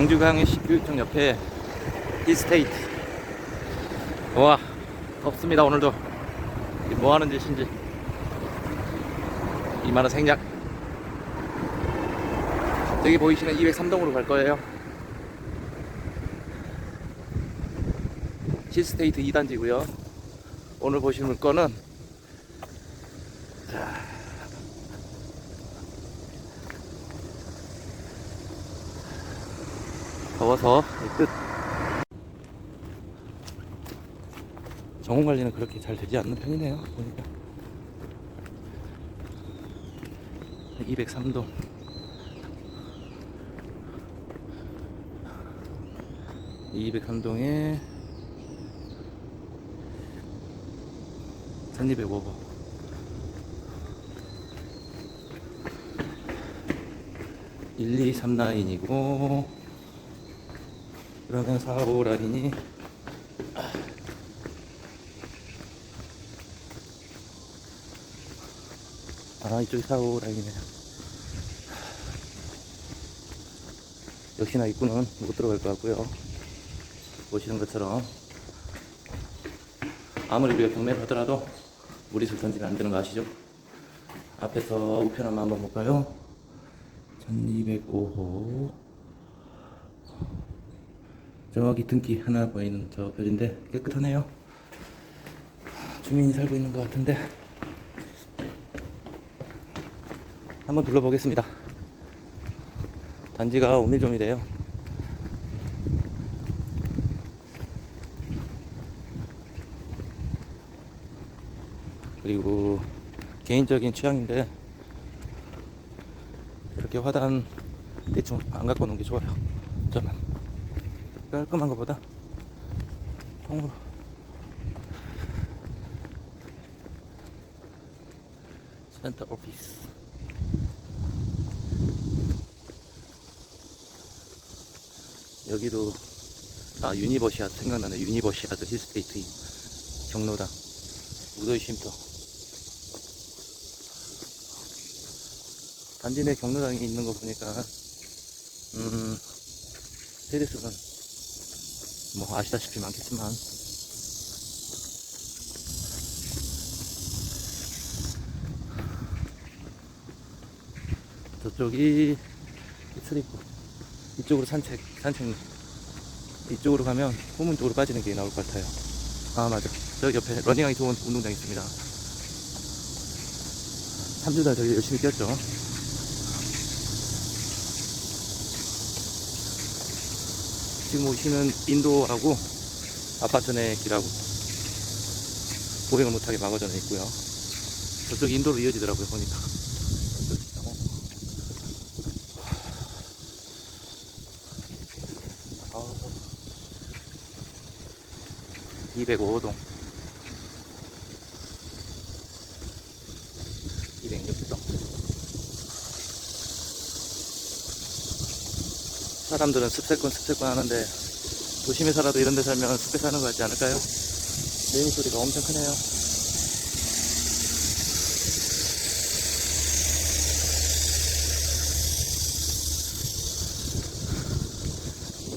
광주광역시 교육청 옆에 이스테이트. 와 덥습니다 오늘도. 이게 뭐 하는 짓인지. 이만한 생략 저기 보이시는 203동으로 갈 거예요. 힐스테이트 2단지고요. 오늘 보시는 물건 더워서 이 끝. 정원 관리는 그렇게 잘 되지 않는 편이네요. 보니까 203동. (203동에) (1205호) (1239) 라인이고 그러면 4, 5 라인이 아 이쪽이 4, 5 라인이네요 역시나 입구는 못 들어갈 것 같고요 보시는 것처럼 아무리 우리가 경매를 하더라도 무리수 던지면 안 되는 거 아시죠? 앞에서 우편함 한번 볼까요? 1205호 저기 등기 하나 보이는 저 별인데 깨끗하네요. 주민이 살고 있는 것 같은데 한번 둘러보겠습니다. 단지가 오밀조밀해요. 그리고 개인적인 취향인데 이렇게 화단 대충 안 갖고 노는 게 좋아요. 저는. 깔끔한 것보다 통으로. 센터 오피스. 여기도 아 유니버시아드 생각나네. 유니버시아드 힐스테이트 경로당 무더위 쉼터. 단지 내 경로당이 있는 거 보니까 음 세대수는 뭐 아시다시피 많겠지만. 저쪽이 출입구 이쪽으로 산책 산책. 이쪽으로 가면 후문 쪽으로 빠지는 게 나올 것 같아요. 아 맞아. 저기 옆에 러닝하기 좋은 운동장 있습니다. 3주달 저기 열심히 뛰었죠 지금 오시는 인도하고 아파트 내 길하고 보행을 못하게 막아져 있고요. 저쪽 인도로 이어지더라고요 보니까. 205동 206동 사람들은 습세권 습세권 하는데 도심에 살아도 이런 데 살면 숲에 사는 거 같지 않을까요? 레인 소리가 엄청 크네요.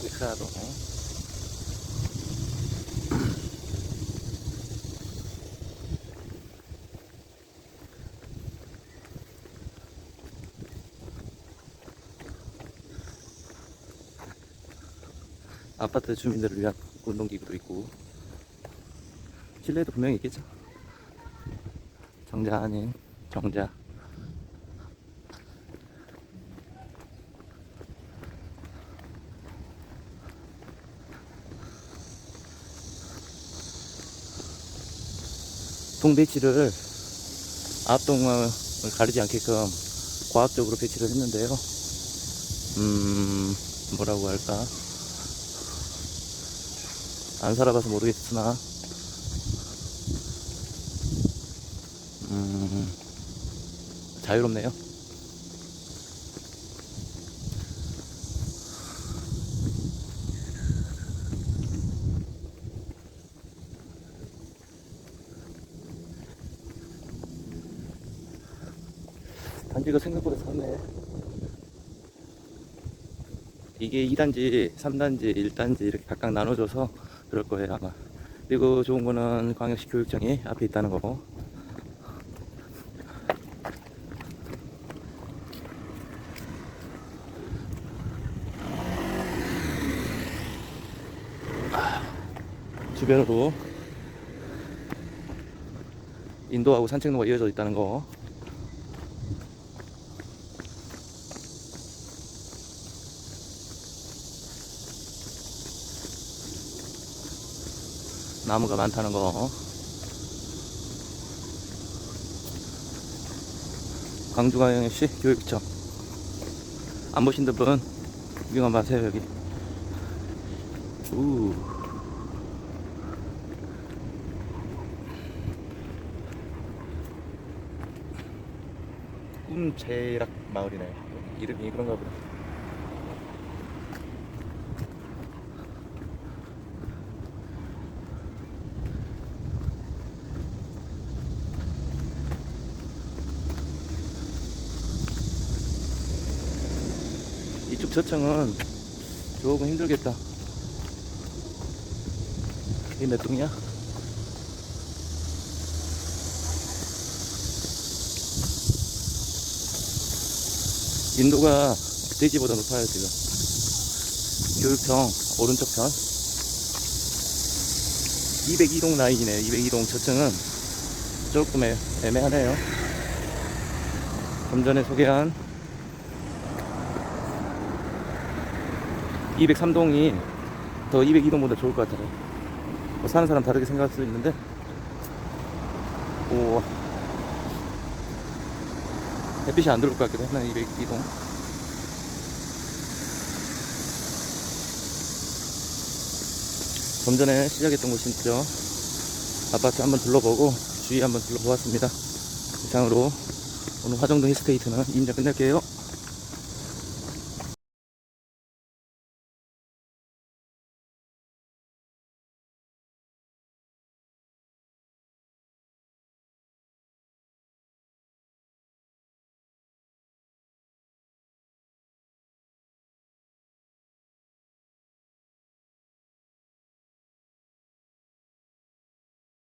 백사동 아파트 주민들을 위한 운동기구도 있고. 실내도 분명히 있겠죠? 정자 아닌 정자. 동배치를 앞동을 가리지 않게끔 과학적으로 배치를 했는데요. 음 뭐라고 할까 안 살아봐서 모르겠으나 음, 자유롭네요. 단지가 생각보다 작네. 이게 2단지, 3단지, 1단지 이렇게 각각 나눠져서 그럴 거예요 아마. 그리고 좋은 거는 광역시 교육청이 앞에 있다는 거고. 주변으로 인도하고 산책로가 이어져 있다는 거. 나무가 많다는 거. 광주광역시 교육청. 안 보신 분 구경 한번 하세요, 여기. 우. 꿈제락 마을이네요. 이름이 그런가 보다. 저층은 조금 힘들겠다. 이게 몇 동이야? 인도가 대지보다 높아요 지금 교육청 오른쪽 편 202동 라인이네요 202동 저층은 조금 애, 애매하네요 좀 전에 소개한 203동이 더 202동보다 좋을 것 같아요 뭐 사는 사람 다르게 생각할 수 있는데 오 햇빛이 안 들어올 것 같기도 해, 202동. 좀 전에 시작했던 곳이죠. 아파트 한번 둘러보고 주위 한번 둘러보았습니다. 이상으로 오늘 화정동 힐스테이트는 임자 끝낼게요.